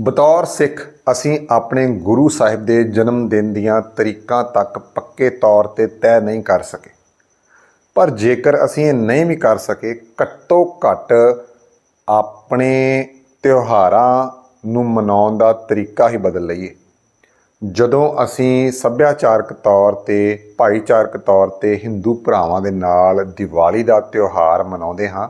ਬਤੌਰ ਸਿੱਖ ਅਸੀਂ ਆਪਣੇ ਗੁਰੂ ਸਾਹਿਬ ਦੇ ਜਨਮ ਦਿਨ ਦੀਆਂ ਤਰੀਕਾਂ ਤੱਕ ਪੱਕੇ ਤੌਰ ਤੇ ਤੈਅ ਨਹੀਂ ਕਰ ਸਕੇ। ਪਰ ਜੇਕਰ ਅਸੀਂ ਇਹ ਨਹੀਂ ਵੀ ਕਰ ਸਕੇ, ਘੱਟੋ ਘੱਟ ਆਪਣੇ ਤਿਉਹਾਰਾਂ ਨੂੰ ਮਨਾਉਣ ਦਾ ਤਰੀਕਾ ਹੀ ਬਦਲ ਲਈਏ। ਜਦੋਂ ਅਸੀਂ ਸੱਭਿਆਚਾਰਕ ਤੌਰ ਤੇ, ਭਾਈਚਾਰਕ ਤੌਰ ਤੇ ਹਿੰਦੂ ਭਰਾਵਾਂ ਦੇ ਨਾਲ ਦੀਵਾਲੀ ਦਾ ਤਿਉਹਾਰ ਮਨਾਉਂਦੇ ਹਾਂ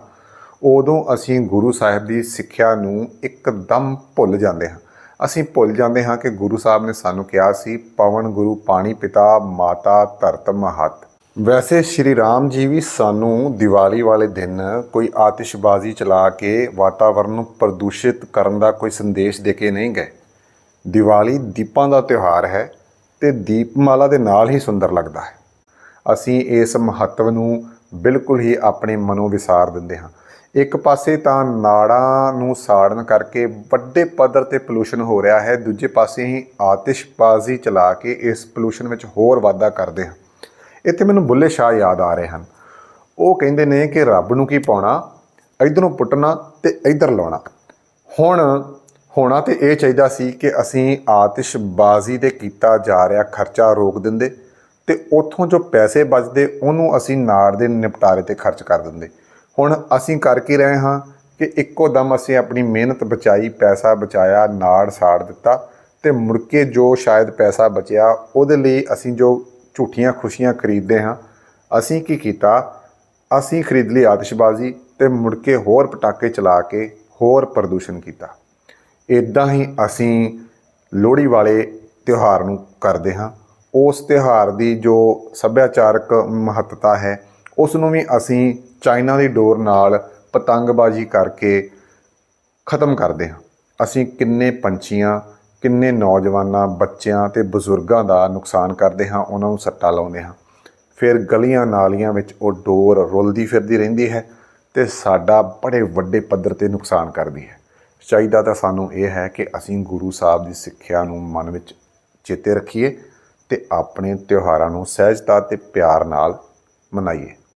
ਉਦੋਂ ਅਸੀਂ ਗੁਰੂ ਸਾਹਿਬ ਦੀ ਸਿੱਖਿਆ ਨੂੰ ਇੱਕਦਮ ਭੁੱਲ ਜਾਂਦੇ ਹਾਂ। ਅਸੀਂ ਭੁੱਲ ਜਾਂਦੇ ਹਾਂ ਕਿ ਗੁਰੂ ਸਾਹਿਬ ਨੇ ਸਾਨੂੰ ਕਿਹਾ ਸੀ, ਪਵਨ ਗੁਰੂ ਪਾਣੀ ਪਿਤਾ, ਮਾਤਾ ਧਰਤ ਮਹਤ। ਵੈਸੇ ਸ਼੍ਰੀ ਰਾਮ ਜੀ ਵੀ ਸਾਨੂੰ ਦੀਵਾਲੀ ਵਾਲੇ ਦਿਨ ਕੋਈ ਆਤਿਸ਼ਬਾਜ਼ੀ ਚਲਾ ਕੇ ਵਾਤਾਵਰਣ ਨੂੰ ਪ੍ਰਦੂਸ਼ਿਤ ਕਰਨ ਦਾ ਕੋਈ ਸੰਦੇਸ਼ ਦੇ ਕੇ ਨਹੀਂ ਗਏ। ਦੀਵਾਲੀ ਦੀਪਾਂ ਦਾ ਤਿਉਹਾਰ ਹੈ ਤੇ ਦੀਪਮਾਲਾ ਦੇ ਨਾਲ ਹੀ ਸੁੰਦਰ ਲੱਗਦਾ ਹੈ। ਅਸੀਂ ਇਸ ਮਹੱਤਵ ਨੂੰ ਬਿਲਕੁਲ ਹੀ ਆਪਣੇ ਮਨੋਂ ਵਿਸਾਰ ਦਿੰਦੇ ਹਾਂ। ਇੱਕ ਪਾਸੇ ਤਾਂ ਨਾੜਾਂ ਨੂੰ ਸਾੜਨ ਕਰਕੇ ਵੱਡੇ ਪੱਧਰ ਤੇ ਪੋਲੂਸ਼ਨ ਹੋ ਰਿਹਾ ਹੈ, ਦੂਜੇ ਪਾਸੇ ਹੀ ਆਤਿਸ਼ਬਾਜ਼ੀ ਚਲਾ ਕੇ ਇਸ ਪੋਲੂਸ਼ਨ ਵਿੱਚ ਹੋਰ ਵਾਧਾ ਕਰਦੇ ਹਾਂ ਇੱਥੇ ਮੈਨੂੰ ਬੁੱਲੇ ਸ਼ਾਹ ਯਾਦ ਆ ਰਹੇ ਹਨ। ਉਹ ਕਹਿੰਦੇ ਨੇ ਕਿ ਰੱਬ ਨੂੰ ਕੀ ਪਾਉਣਾ? ਇਧਰੋਂ ਪੁੱਟਣਾ ਤੇ ਇਧਰ ਲਾਉਣਾ। ਹੁਣ, ਹੋਣਾ ਤੇ ਇਹ ਚਾਹੀਦਾ ਸੀ ਕਿ ਅਸੀਂ ਆਤਿਸ਼ਬਾਜ਼ੀ ਤੇ ਕੀਤਾ ਜਾ ਰਿਹਾ ਖਰਚਾ ਰੋਕ ਦਿੰਦੇ ਤੇ ਉੱਥੋਂ ਜੋ ਪੈਸੇ ਬਚਦੇ ਉਹਨੂੰ ਅਸੀਂ ਨਾੜ ਦੇ ਨਿਪਟਾਰੇ ਤੇ ਖਰਚ ਕਰ ਦਿੰਦੇ। ਹੁਣ ਅਸੀਂ ਕਰ ਕੀ ਰਹੇ ਹਾਂ ਕਿ ਇੱਕੋ ਦਮ ਅਸੀਂ ਆਪਣੀ ਮਿਹਨਤ ਬਚਾਈ, ਪੈਸਾ ਬਚਾਇਆ, ਨਾੜ ਸਾੜ ਦਿੱਤਾ ਤੇ ਮੁੜ ਕੇ ਜੋ ਸ਼ਾਇਦ ਪੈਸਾ ਬਚਿਆ, ਉਹਦੇ ਲਈ ਅਸੀਂ ਜੋ ਝੂਠੀਆਂ ਖੁਸ਼ੀਆਂ ਖਰੀਦਦੇ ਹਾਂ, ਅਸੀਂ ਕੀ ਕੀਤਾ? ਅਸੀਂ ਖਰੀਦ ਲਈ ਆਤਿਸ਼ਬਾਜ਼ੀ ਤੇ ਮੁੜ ਕੇ ਹੋਰ ਪਟਾਕੇ ਚਲਾ ਕੇ ਹੋਰ ਪ੍ਰਦੂਸ਼ਣ ਕੀਤਾ। ਇਦਾਂ ਹੀ ਅਸੀਂ ਲੋਹੜੀ ਵਾਲੇ ਤਿਉਹਾਰ ਨੂੰ ਕਰਦੇ ਹਾਂ। ਉਸ ਤਿਉਹਾਰ ਦੀ ਜੋ ਸੱਭਿਆਚਾਰਕ ਮਹੱਤਤਾ ਹੈ, ਉਸ ਨੂੰ ਵੀ ਅਸੀਂ ਚਾਈਨਾ ਦੀ ਡੋਰ ਨਾਲ ਪਤੰਗਬਾਜ਼ੀ ਕਰਕੇ ਖਤਮ ਕਰਦੇ ਹਾਂ। ਅਸੀਂ ਕਿੰਨੇ ਪੰਛੀਆਂ, ਕਿੰਨੇ ਨੌਜਵਾਨਾਂ, ਬੱਚਿਆਂ ਤੇ ਬਜ਼ੁਰਗਾਂ ਦਾ ਨੁਕਸਾਨ ਕਰਦੇ ਹਾਂ, ਉਹਨਾਂ ਨੂੰ ਸੱਟਾ ਲਾਉਂਦੇ ਹਾਂ। ਫਿਰ ਗਲੀਆਂ ਨਾਲੀਆਂ ਵਿੱਚ ਉਹ ਡੋਰ ਰੁਲਦੀ ਫਿਰਦੀ ਰਹਿੰਦੀ ਹੈ ਤੇ ਸਾਡਾ ਬੜੇ ਵੱਡੇ ਪੱਧਰ ਤੇ ਨੁਕਸਾਨ ਕਰਦੀ ਹੈ। ਚਾਹੀਦਾ ਤਾਂ ਸਾਨੂੰ ਇਹ ਹੈ ਕਿ ਅਸੀਂ ਗੁਰੂ ਸਾਹਿਬ ਦੀ ਸਿੱਖਿਆ ਨੂੰ ਮਨ ਵਿੱਚ ਚੇਤੇ ਰੱਖੀਏ ਤੇ ਆਪਣੇ ਤਿਉਹਾਰਾਂ ਨੂੰ ਸਹਿਜਤਾ ਤੇ ਪਿਆਰ ਨਾਲ ਮਨਾਈਏ।